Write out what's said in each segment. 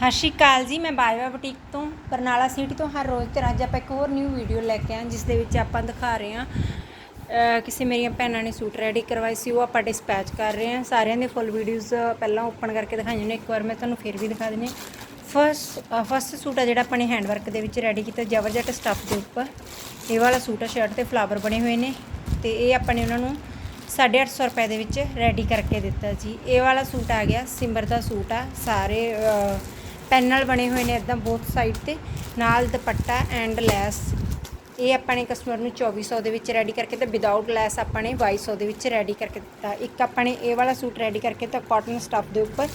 ਸਤਿ ਸ਼੍ਰੀ ਅਕਾਲ ਜੀ, ਮੈਂ ਬਾਜਵਾ ਬੁਟੀਕ ਤੋਂ, ਬਰਨਾਲਾ ਸਿਟੀ ਤੋਂ ਹਰ ਰੋਜ਼ ਤੇ ਅੱਜ ਆਪਾਂ ਇੱਕ ਹੋਰ ਨਿਊ ਵੀਡੀਓ ਲੈ ਕੇ ਆਏ ਜਿਸ ਦੇ ਵਿੱਚ ਆਪਾਂ ਦਿਖਾ ਰਹੇ ਹਾਂ ਕਿਸੇ ਮੇਰੀਆਂ ਭੈਣਾਂ ਨੇ ਸੂਟ ਰੈਡੀ ਕਰਵਾਏ ਸੀ, ਉਹ ਆਪਾਂ ਡਿਸਪੈਚ ਕਰ ਰਹੇ ਹਾਂ। ਸਾਰਿਆਂ ਦੇ ਫੁੱਲ ਵੀਡੀਓਜ਼ ਪਹਿਲਾਂ ਓਪਨ ਕਰਕੇ ਦਿਖਾਈਆਂ ਨੇ, ਇੱਕ ਵਾਰ ਮੈਂ ਤੁਹਾਨੂੰ ਫਿਰ ਵੀ ਦਿਖਾ ਦਿੰਦੀ ਹਾਂ। ਫਸਟ ਫਸਟ ਸੂਟ ਆ ਜਿਹੜਾ ਆਪਾਂ ਨੇ ਹੈਂਡ ਵਰਕ ਦੇ ਵਿੱਚ ਰੈਡੀ ਕੀਤਾ ਜਬਰਜਟ ਸਟੱਫ ਦੇ ਉੱਪਰ। ਇਹ ਵਾਲਾ ਸੂਟ ਆ ਸ਼ਰਟ ਤੇ ਫਲਾਵਰ ਬਣੇ ਹੋਏ ਨੇ, ਤੇ ਇਹ ਆਪਾਂ ਨੇ ਉਹਨਾਂ ਨੂੰ 850 ਰੁਪਏ ਦੇ ਵਿੱਚ ਰੈਡੀ ਕਰਕੇ ਦਿੱਤਾ ਜੀ। ਇਹ ਵਾਲਾ ਸੂਟ ਆ ਗਿਆ, ਸਿਮਰ ਦਾ ਸੂਟ ਆ, ਸਾਰੇ ਪੈਨਲ ਬਣੇ ਹੋਏ ਨੇ ਇਦਾਂ ਬੋਥ ਸਾਈਡ ਤੇ, ਨਾਲ ਦੁਪੱਟਾ ਐਂਡ ਲੈਸ। ਇਹ ਆਪਾਂ ਨੇ ਕਸਟਮਰ ਨੂੰ 2400 ਦੇ ਵਿੱਚ ਰੈਡੀ ਕਰਕੇ ਤੇ ਵਿਦਆਊਟ ਲੈਸ ਆਪਾਂ ਨੇ 2200 ਦੇ ਵਿੱਚ ਰੈਡੀ ਕਰਕੇ ਦਿੱਤਾ। ਇੱਕ ਆਪਾਂ ਨੇ ਇਹ ਵਾਲਾ ਸੂਟ ਰੈਡੀ ਕਰਕੇ ਤਾਂ ਕਾਟਨ ਸਟੱਫ ਦੇ ਉੱਪਰ।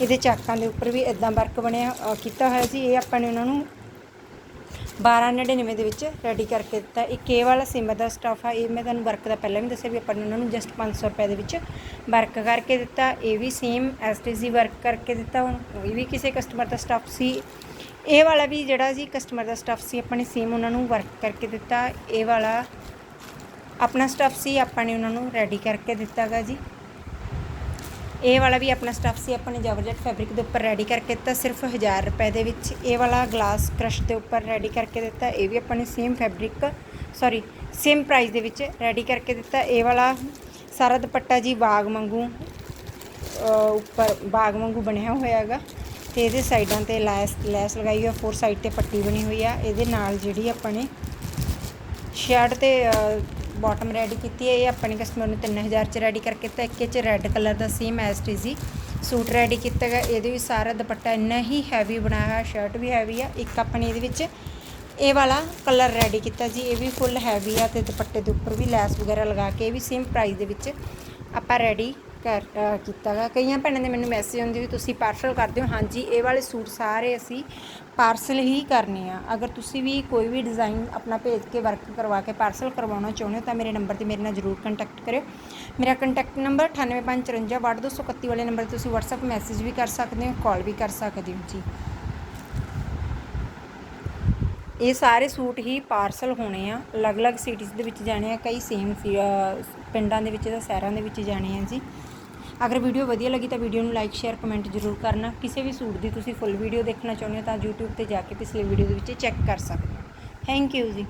ਇਹਦੇ ਚਾਕਾਂ ਦੇ ਉੱਪਰ ਵੀ ਇਦਾਂ ਵਰਕ ਬਣਿਆ ਕੀਤਾ ਹੋਇਆ ਸੀ। ਇਹ ਆਪਾਂ ਨੇ ਉਹਨਾਂ ਨੂੰ 1299 ਦੇ ਵਿੱਚ ਰੈਡੀ ਕਰਕੇ ਦਿੱਤਾ। ਇੱਕ ਇਹ ਵਾਲਾ ਸਿਮਰ ਦਾ ਸਟੱਫ ਆ। ਇਹ ਮੈਂ ਤੁਹਾਨੂੰ ਵਰਕ ਦਾ ਪਹਿਲਾਂ ਵੀ ਦੱਸਿਆ ਵੀ ਆਪਾਂ ਨੇ ਉਹਨਾਂ ਨੂੰ ਜਸਟ 500 ਰੁਪਏ ਦੇ ਵਿੱਚ ਵਰਕ ਕਰਕੇ ਦਿੱਤਾ। ਇਹ ਵੀ ਸੇਮ ਐਸਟੀਜੀ ਵਰਕ ਕਰਕੇ ਦਿੱਤਾ। ਹੁਣ ਇਹ ਵੀ ਕਿਸੇ ਕਸਟਮਰ ਦਾ ਸਟੱਫ ਸੀ, ਇਹ ਵਾਲਾ ਵੀ ਜਿਹੜਾ ਜੀ ਕਸਟਮਰ ਦਾ ਸਟੱਫ ਸੀ, ਆਪਾਂ ਨੇ ਸੇਮ ਉਹਨਾਂ ਨੂੰ ਵਰਕ ਕਰਕੇ ਦਿੱਤਾ। ਇਹ ਵਾਲਾ ਆਪਣਾ ਸਟੱਫ ਸੀ, ਆਪਾਂ ਨੇ ਉਹਨਾਂ ਨੂੰ ਰੈਡੀ ਕਰਕੇ ਦਿੱਤਾਗਾ ਜੀ। ਇਹ ਵਾਲਾ ਵੀ ਆਪਣਾ ਸਟੱਫ ਸੀ, ਆਪਾਂ ਨੇ ਜਬਰਜਟ ਫੈਬਰਿਕ ਦੇ ਉੱਪਰ ਰੈਡੀ ਕਰਕੇ ਦਿੱਤਾ, ਸਿਰਫ 1000 ਰੁਪਏ ਦੇ ਵਿੱਚ। ਇਹ ਵਾਲਾ ਗਲਾਸ ਕ੍ਰਸ਼ ਦੇ ਉੱਪਰ ਰੈਡੀ ਕਰਕੇ ਦਿੱਤਾ, ਇਹ ਵੀ ਆਪਾਂ ਨੇ same fabric sorry same price ਦੇ ਵਿੱਚ ਰੈਡੀ ਕਰਕੇ ਦਿੱਤਾ। ਇਹ ਵਾਲਾ ਸਾਰਾ ਦੁਪੱਟਾ ਜੀ ਬਾਗ ਵਾਂਗੂ ਉੱਪਰ ਬਾਗ ਵਾਂਗੂ ਬਣਿਆ ਹੋਇਆ ਹੈਗਾ ਤੇ ਇਹਦੇ ਸਾਈਡਾਂ ਤੇ ਲੈਸ ਲੈਸ ਲਗਾਈ ਹੋਈ ਆ ਫੋਰ ਸਾਈਡ ਤੇ ਪੱਟੀ ਬਣੀ ਹੋਈ ਆ। ਇਹਦੇ ਨਾਲ ਜਿਹੜੀ ਆਪਾਂ ਨੇ ਸ਼ਰਟ ਤੇ ਬਾਟਮ ਰੈਡੀ ਕੀਤੀ ਹੈ। ਇਹ ਆਪਣੇ ਕਸਟਮਰ ਨੂੰ 3000 ਚ ਰੈਡੀ ਕਰਕੇ ਦਿੱਤਾ। ਇੱਕ ਇਹ ਚ ਰੈੱਡ ਕਲਰ ਦਾ same S T G. Suit ready ਕੀਤਾ ਗਿਆ। ਇਹਦੇ ਵੀ ਸਾਰਾ ਦੁਪੱਟਾ ਇੰਨਾ ਹੀ ਹੈਵੀ ਬਣਾਇਆ ਹੋਇਆ ਸ਼ਰਟ ਵੀ ਹੈਵੀ ਆ। ਇੱਕ ਆਪਣੇ ਇਹਦੇ ਵਿੱਚ ਇਹ ਵਾਲਾ ਕਲਰ ਰੈਡੀ ਕੀਤਾ ਜੀ। ਇਹ ਵੀ ਫੁੱਲ ਹੈਵੀ ਆ ਤੇ ਦੁਪੱਟੇ ਦੇ ਉੱਪਰ ਵੀ ਲੈਸ ਵਗੈਰਾ ਲਗਾ ਕੇ ਇਹ ਵੀ ਸੇਮ ਪ੍ਰਾਈਸ ਦੇ ਵਿੱਚ ਆਪਾਂ ਰੈਡੀ ਕਰ ਅ, ਕੀਤਾ ਗਾ। ਕਈਆਂ ਭੈਣਾਂ ਦੇ ਮੈਨੂੰ ਮੈਸੇਜ ਆਉਂਦੇ ਵੀ ਤੁਸੀਂ ਪਾਰਸਲ ਕਰਦੇ ਹੋ। ਹਾਂਜੀ ਇਹ ਵਾਲੇ ਸੂਟ ਸਾਰੇ ਅਸੀਂ ਪਾਰਸਲ ਹੀ ਕਰਨੇ ਆ। ਅਗਰ ਤੁਸੀਂ ਵੀ ਕੋਈ ਵੀ ਡਿਜ਼ਾਈਨ ਆਪਣਾ ਭੇਜ ਕੇ ਵਰਕ ਕਰਵਾ ਕੇ ਪਾਰਸਲ ਕਰਵਾਉਣਾ ਚਾਹੁੰਦੇ ਹੋ ਤਾਂ ਮੇਰੇ ਨੰਬਰ ਤੇ ਮੇਰੇ ਨਾਲ ਜ਼ਰੂਰ ਕੰਟੈਕਟ ਕਰਿਓ। ਮੇਰਾ ਕੰਟੈਕਟ ਨੰਬਰ 98545231 ਵਾਲੇ ਨੰਬਰ ਤੇ ਤੁਸੀਂ WhatsApp ਮੈਸੇਜ ਵੀ ਕਰ ਸਕਦੇ ਹੋ ਕਾਲ ਵੀ ਕਰ ਸਕਦੇ ਹੋ ਜੀ। ਇਹ ਸਾਰੇ ਸੂਟ ਹੀ ਪਾਰਸਲ ਹੋਣੇ ਆ। ਅਲੱਗ-ਅਲੱਗ ਸਿਟੀਜ਼ ਦੇ ਵਿੱਚ ਜਾਣੇ ਆ ਕਈ ਸੇਮ ਪਿੰਡਾਂ ਦੇ ਵਿੱਚ ਜਾਂ ਸ਼ਹਿਰਾਂ ਦੇ ਵਿੱਚ ਜਾਣੇ ਆ ਜੀ। ਅਗਰ ਵੀਡੀਓ ਵਧੀਆ ਲੱਗੀ ਤਾਂ ਵੀਡੀਓ ਨੂੰ ਲਾਈਕ ਸ਼ੇਅਰ ਕਮੈਂਟ ਜ਼ਰੂਰ ਕਰਨਾ। ਕਿਸੇ ਵੀ ਸੂਟ ਦੀ ਤੁਸੀਂ ਫੁੱਲ ਵੀਡੀਓ ਦੇਖਣਾ ਚਾਹੁੰਦੇ ਹੋ ਤਾਂ YouTube ਤੇ ਜਾ ਕੇ ਪਿਛਲੀ ਵੀਡੀਓ ਦੇ ਵਿੱਚ ਚੈੱਕ ਕਰ ਸਕਦੇ ਹੋ। ਥੈਂਕ ਯੂ ਜੀ।